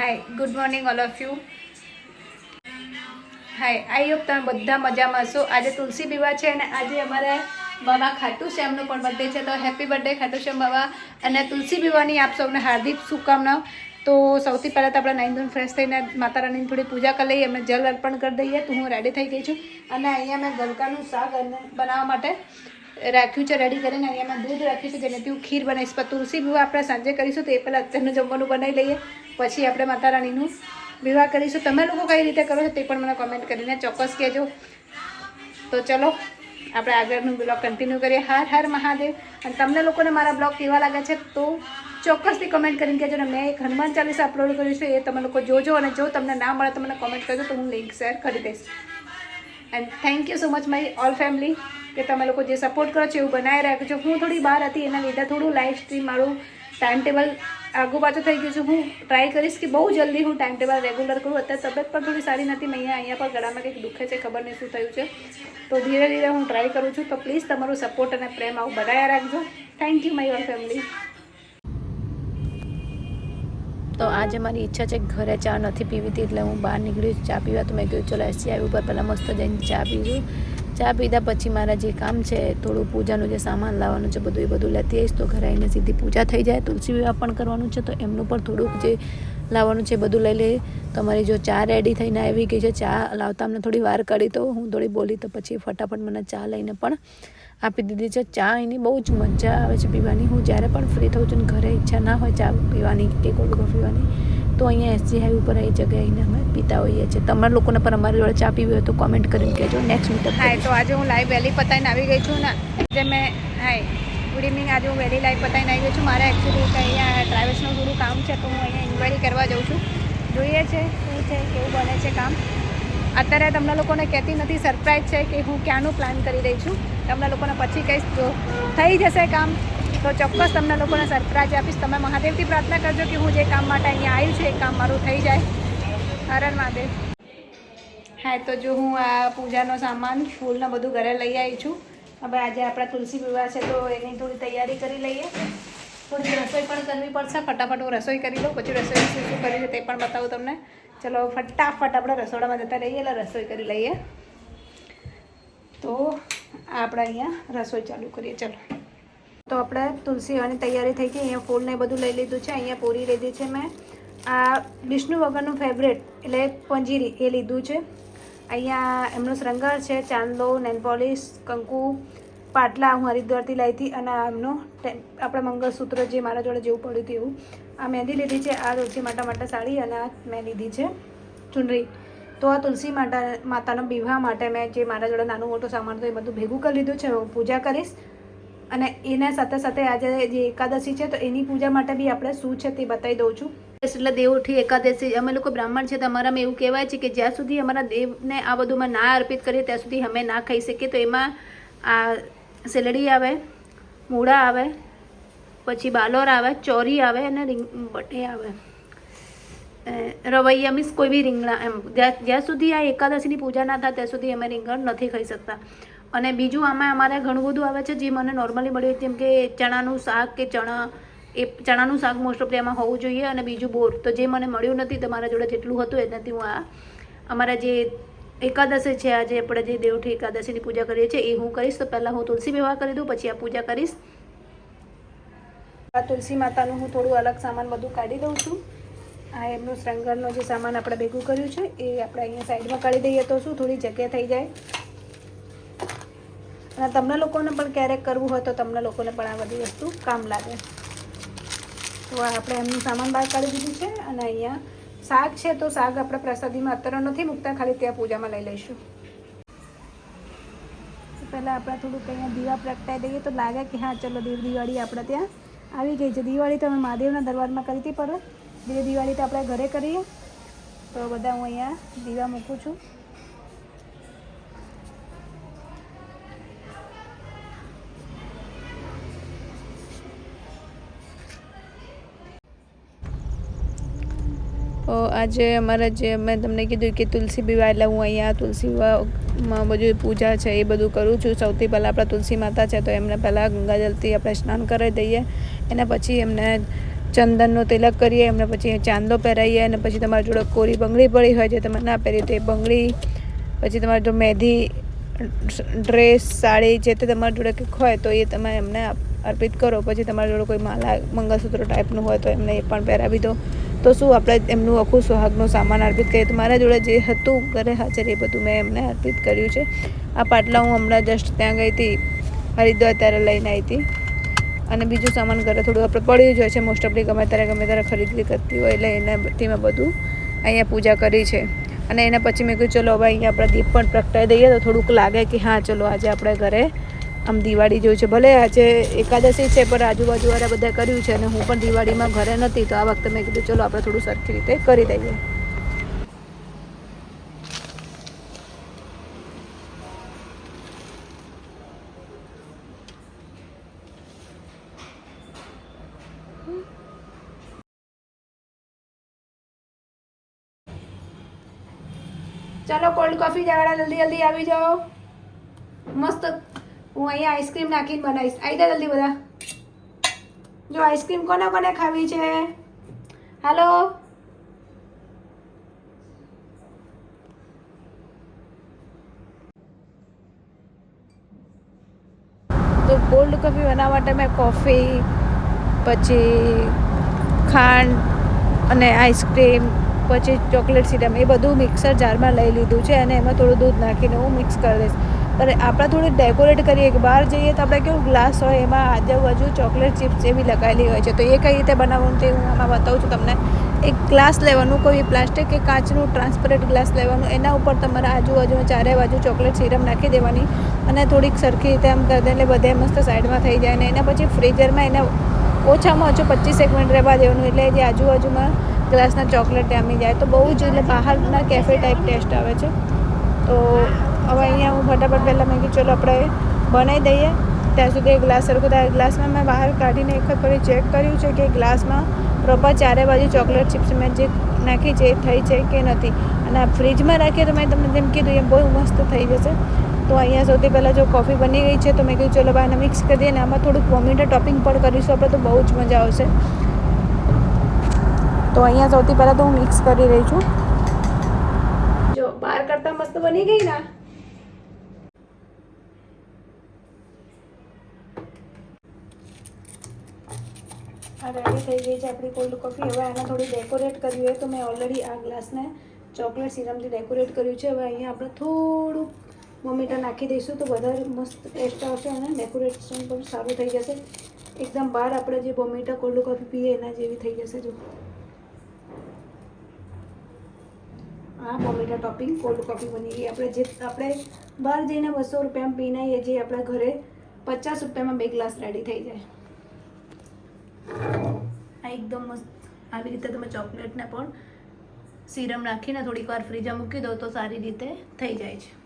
Hi good morning all of you hi I hope તમે બધા મજામાં હશો. આજે તુલસી વિવાહ છે અને આજે અમારે બાબા ખાટુ શ્યામનો પણ બર્થડે છે, તો હેપી બર્થડે ખાટુ શ્યામ બાબા. અને તુલસી વિવાહની આપ સૌને હાર્દિક શુભકામનાઓ તો સૌથી પહેલાં તો આપણે નાઈન ફ્રેશ થઈને માતા રાણીની થોડી પૂજા કરી લઈએ. અમે જલ અર્પણ કરી દઈએ. તો હું રેડી થઈ ગઈ છું. અને અહીંયા મેં ગલકાનું શાક બનાવવા માટે રાખ્યું છે રેડી કરીને અહીંયા મેં દૂધ રાખ્યું છે, જેનાથી હું ખીર બનાવીશ. પણ તુલસી વિવાહ આપણે સાંજે કરીશું, તો એ પહેલાં અત્યારનું જમવાનું બનાવી લઈએ. પછી આપણે માતા રાણીનું વિવાહ કરીશું. તમે લોકો કઈ રીતે કરો છો તે પણ મને કોમેન્ટ કરીને ચોક્કસ કહેજો. તો ચલો, આપણે આગળનું બ્લોગ કન્ટિન્યુ કરીએ. હાર હાર મહાદેવ. અને તમને લોકોને મારા બ્લોગ કેવા લાગે છે તો ચોક્કસથી કમેન્ટ કરીને કહેજો ને મેં એક હનુમાન ચાલીસા અપલોડ કર્યું છે, એ તમે લોકો જોજો અને જો તમને ના મળે તો મને કોમેન્ટ કરજો, તો હું લિંક શેર કરી દઈશ. And thank you so much my all family કે તમે લોકો જે સપોર્ટ કરો છો એવું બનાવી રાખ્યો છો. હું થોડી બહાર હતી, એના લીધે થોડું લાઈવ સ્ટ્રીમ મારું ટાઈમ ટેબલ આગુ પાછું થઈ ગયું છે. હું ટ્રાય કરીશ કે બહુ જલ્દી હું ટાઈમ ટેબલ રેગ્યુલર કરું. અત્યારે તબિયત પણ થોડી સારી નથી. મેં અહીંયા પણ ગળામાં કંઈક દુખે છે, ખબર નહીં શું થયું છે. તો ધીરે ધીરે હું ટ્રાય કરું છું. તો પ્લીઝ તમારું સપોર્ટ અને પ્રેમ આવું બનાવ્યા રાખજો. થેન્ક યુ માય ફેમિલી તો આજે મારી ઈચ્છા છે ઘરે ચા નથી પીવી હતી, એટલે હું બહાર નીકળી ચા પીવા. તો મેં કહ્યું ચલો એસી ઉપર પહેલાં મસ્ત જઈને ચા પીશું ચા પીધા પછી મારા જે કામ છે, થોડું પૂજાનું જે સામાન લાવવાનું છે, બધું એ બધું લેતી આવીશ. તો ઘરે આવીને સીધી પૂજા થઈ જાય, તુલસી વિવાહ પણ કરવાનું છે, તો એમનું પણ થોડુંક જે લાવવાનું છે બધું લઈ લઈએ. તમારી જો ચા રેડી થઈને આવી ગઈ છે, ચા લાવતા અમને થોડી વાર કરી તો હું થોડી બોલી તો પછી ફટાફટ મને ચા લઈને પણ આપી દીધી છે. ચા એની બહુ જ મજા આવે છે પીવાની. હું જ્યારે પણ ફ્રી થઉં છું ઘરે ઈચ્છા ના હોય ચા પીવાની કે કોલ્ડ કોફી પીવાની, તો અહીંયા એસજી હાઈવે ઉપર એ જગ્યાએ અમે પીતા હોઈએ છીએ. તમારા લોકોને પણ અમારી જોડે ચા પીવી હોય તો કોમેન્ટ કરીને કહેજો. નેક્સ્ટ મીટઅપ હાય, તો આજે હું લાઈવ વહેલી પતાઈને આવી ગઈ છું ને. જે મેં, હાય ગુડ ઇવનિંગ આજે હું વહેલી લાઈવ પતાવીને આવી ગઈ છું. મારે એકચ્યુઅલી અહીંયા ટ્રાવેલ્સનું થોડું કામ છે, તો હું અહીંયા ઇન્ક્વાયરી કરવા જાઉં છું. જોઈએ છે, શું છે, કેવું બને છે કામ. અત્યારે તમને લોકોને કહેતી નથી સરપ્રાઈઝ છે કે હું ક્યાંનું પ્લાન કરી રહી છું. તમને લોકોને પછી કહીશ તો થઈ જશે કામ, તો ચોક્કસ તમને લોકોને સરપ્રાઈઝ આપીશ. તમે મહાદેવથી પ્રાર્થના કરજો કે હું જે કામ માટે અહીંયા આવી છું, એ કામ મારું થઈ જાય. હરણ મહાદેવ હા, તો જો હું આ પૂજાનો સામાન, ફૂલને બધું ઘરે લઈ આવી છું. હવે આજે આપણા તુલસી વિવાહ છે, તો એની થોડી તૈયારી કરી લઈએ. થોડી રસોઈ પણ કરવી પડશે. ફટાફટ હું રસોઈ કરી લઉં, પછી રસોઈ શું શું કરી છે તે પણ બતાવું તમને. ચલો, ફટાફટ આપણે રસોડામાં જતા રહીએ, એટલે રસોઈ કરી લઈએ. તો આપણે અહીંયા રસોઈ ચાલુ કરીએ, ચલો. તો આપણે તુલસી હવાની તૈયારી થઈ ગઈ, અહીંયા ફૂલને બધું લઈ લીધું છે, અહીંયા પૂરી લીધી છે મેં. આ વિષ્ણુ વગરનું ફેવરેટ એટલે પંજીરી, એ લીધું છે. અહીંયા એમનો શ્રંગાર છે, ચાંદલો નેનપોલિશ કંકુ, પાટલા હું હરિદ્વારથી લાવી હતી અને એમનો આપણે મંગળસૂત્ર જે મારા જોડે જેવું પડ્યું હતું એવું. આ મહેંદી લીધી છે, આ તુલસી માતા માટે સાડી અને આ મેં લીધી છે ચુંદરી તો આ તુલસી માતા, માતાનો વિવાહ માટે મેં જે મારા જોડે નાનું મોટું સામાન હતું એ બધું ભેગું કરી લીધું છે. હું પૂજા કરીશ અને એના સાથે સાથે આજે જે એકાદશી છે, તો એની પૂજા માટે બી આપણે શું છે તે બતાવી દઉં છું. એટલે દેવઉઠી એકાદશી અમે લોકો બ્રાહ્મણ છે, તો અમારામાં એવું કહેવાય છે કે જ્યાં સુધી અમારા દેવને આ બધુંમાં ના અર્પિત કરીએ, ત્યાં સુધી અમે ના ખાઈ શકીએ. તો એમાં આ સેલડી આવે, મૂળા આવે, પછી બાલોર આવે, ચોરી આવે અને રીંગ બટે આવે. રવૈયા મીન્સ કોઈ બી રીંગણા એમ. જ્યાં જ્યાં સુધી આ એકાદશીની પૂજા ના થાય, ત્યાં સુધી અમે રીંગણ નથી ખાઈ શકતા. અને બીજું આમાં અમારે ઘણું બધું આવે છે, જે મને નોર્મલી મળ્યું જેમ કે ચણાનું શાક કે ચણા એ ચણાનું શાક મોસ્ટ ઓફ એમાં હોવું જોઈએ અને બીજું બોર. તો જે મને મળ્યું નથી તમારા જોડે જેટલું હતું એનાથી હું આ અમારા જે એકાદશી છે, આજે આપણે જે દેવઠી એકાદશીની પૂજા કરીએ છીએ, એ હું કરીશ. તો પહેલાં હું તુલસી વિવાહ કરી દઉં, પછી આ પૂજા કરીશ. આ તુલસી માતાનું હું થોડું અલગ સામાન બધું કાઢી દઉં છું. આ એમનું શ્રંગારનો જે સામાન આપણે ભેગું કર્યું છે, એ આપણે અહીંયા સાઈડમાં કાઢી દઈએ તો શું? થોડી જગ્યા થઈ જાય. અને તમને લોકોને પણ ક્યારેક કરવું હોય તો તમને લોકોને પણ આ બધી વસ્તુ કામ લાગે. તો આપણે એમનું સામાન બહાર કાઢી દીધું છે અને અહીંયા શાક છે તો શાક આપણે પ્રસાદીમાં અત્યારે નથી મૂકતા, ખાલી ત્યાં પૂજામાં લઈ લઈશું. પહેલાં આપણે થોડુંક અહીંયા દીવા પ્રગટાઈ દઈએ. તો લાગે કે હા, ચલો દેવ દિવાળી આપણે ત્યાં આવી ગઈ છે. દિવાળી તો અમે મહાદેવના દરબારમાં કરી હતી પર દેવ દિવાળી તો આપણે ઘરે કરીએ. તો બધા હું અહીંયા દીવા મૂકું છું. આજે અમારા જે મેં તમને કીધું કે તુલસી વિવાહ, એટલે હું અહીંયા તુલસી વિવાહમાં બધું પૂજા છે એ બધું કરું છું. સૌથી પહેલાં આપણા તુલસી માતા છે, તો એમને પહેલાં ગંગાજલથી આપણે સ્નાન કરાવી દઈએ. એના પછી એમને ચંદનનો તિલક કરીએ, એમને પછી ચાંદલો પહેરાવીએ અને પછી તમારી જોડે કોરી બંગડી પડી હોય જે તમે ના પહેરી તે બંગડી, પછી તમારી જો મહેંદી, ડ્રેસ, સાડી જે તે તમારી જોડે કંઈક હોય તો એ તમે એમને અર્પિત કરો. પછી તમારી જોડે કોઈ માલા મંગળસૂત્ર ટાઈપનું હોય તો એમને એ પણ પહેરાવી દો. તો શું આપણે એમનું આખું સુહાગનો સામાન અર્પિત કરીએ? તો મારા જોડે જે હતું ઘરે હાજર, એ બધું મેં એમને અર્પિત કર્યું છે. આ પાટલા હું હમણાં જસ્ટ ત્યાં ગઈ હતી, હરિદ્વાર ત્યારે લઈને આવી હતી. અને બીજું સામાન ઘરે થોડું આપણે પડ્યું જ હોય છે. મોસ્ટ ઓફલી ગમે ત્યારે ગમે ત્યારે ખરીદી કરતી હોય, એટલે એને તેમાં બધું અહીંયા પૂજા કરી છે. અને એના પછી મેં કહ્યું ચલો હવે અહીંયા આપણે દીપ પણ પ્રગટાવી દઈએ. તો થોડુંક લાગે કે હા, ચલો આજે આપણે ઘરે આમ દિવાળી જોયું છે. ભલે આજે એકાદશી છે, પણ આજુબાજુવાળા બધા કર્યું છે અને હું પણ દિવાળીમાં ઘરે નથી, તો આ વખતે મેં કીધું, ચલો, આપણે થોડું સરખી રીતે કરી દઈએ. ચાલો કોલ્ડ કોફી જવાડા જલ્દી જલ્દી આવી જાઓ. મસ્ત હું અહીંયા આઈસ્ક્રીમ નાખીને બનાવીશ. આવી જા જલ્દી બધા. જો આઈસ્ક્રીમ કોને કોને ખાવી છે? હાલો તો કોલ્ડ કોફી બનાવવા માટે મેં કોફી પછી ખાંડ અને આઈસ્ક્રીમ, પછી ચોકલેટ સિરમ એ બધું મિક્સર જારમાં લઈ લીધું છે અને એમાં થોડું દૂધ નાખીને હું મિક્સ કરી દઈશ. પણ આપણે થોડી ડેકોરેટ કરીએ કે બહાર જઈએ તો આપણે કેવું ગ્લાસ હોય, એમાં આજુબાજુ ચોકલેટ ચિપ્સ એવી લગાવેલી હોય છે. તો એ કઈ રીતે બનાવવાનું તે હું આમાં બતાવું છું તમને. એક ગ્લાસ લેવાનું, કોઈ પ્લાસ્ટિક કે કાચનું ટ્રાન્સપરન્ટ ગ્લાસ લેવાનું, એના ઉપર તમારે આજુબાજુ ચારે બાજુ ચોકલેટ સિરમ નાખી દેવાની અને થોડીક સરખી રીતે આમ કરી દે એટલે બધે મસ્ત સાઈડમાં થઈ જાય અને એના પછી ફ્રીઝરમાં એને ઓછામાં ઓછું પચીસ એક મિનિટ રહેવા દેવાનું એટલે જે આજુબાજુમાં ગ્લાસના ચોકલેટ જામી જાય. તો બહુ જ એટલે બહારના કેફે ટાઈપ ટેસ્ટ આવે છે. તો હવે અહીંયા હું ફટાફટ પહેલાં મેં કીધું, ચલો આપણે બનાવી દઈએ. ત્યાં સુધી ગ્લાસ સરખો થાય. ગ્લાસમાં મેં બહાર કાઢીને એક ફરી ચેક કર્યું છે કે ગ્લાસમાં પ્રોપર ચારે બાજુ ચોકલેટ ચિપ્સ મેં જે નાખી છે એ થઈ છે કે નથી. અને ફ્રીજમાં રાખીએ તો મેં તમને જેમ કીધું એમ બહુ મસ્ત થઈ જશે. તો અહીંયા સૌથી પહેલાં જો કોફી બની ગઈ છે તો મેં કીધું, ચલો બાને મિક્સ કરી દઈએ અને આમાં થોડુંક વોમિટર ટોપિંગ પણ કરીશું. આપણે તો બહુ જ મજા આવશે. તો અહીંયા સૌથી પહેલાં તો હું મિક્સ કરી રહી છું. જો, બહાર કરતાં મસ્ત બની ગઈ ના આ રેડી થઈ ગઈ છે આપણી કોલ્ડ કોફી હવે આને થોડી ડેકોરેટ કરવી હોય તો મેં ઓલરેડી આ ગ્લાસને ચોકલેટ સિરમથી ડેકોરેટ કર્યું છે. હવે અહીંયા આપણે થોડુંક મોમીટા નાખી દઈશું તો વધારે મસ્ત ટેસ્ટ આવશે અને ડેકોરેશન પણ સારું થઈ જશે. એકદમ બહાર આપણે જે બોમીટા કોલ્ડ કોફી પીએ એના જેવી થઈ જશે, જો. આ બોમીટા ટોપિંગ કોલ્ડ કોફી બની ગઈ. આપણે જે આપણે બહાર જઈને બસો રૂપિયામાં પીને જે આપણા ઘરે પચાસ રૂપિયામાં બે ગ્લાસ રેડી થઈ જાય. આ એકદમ મસ્ત. આવી રીતે તમે ચોકલેટને પણ સિરમ નાખીને થોડીક વાર ફ્રીજમાં મૂકી દો તો સારી રીતે થઈ જાય છે.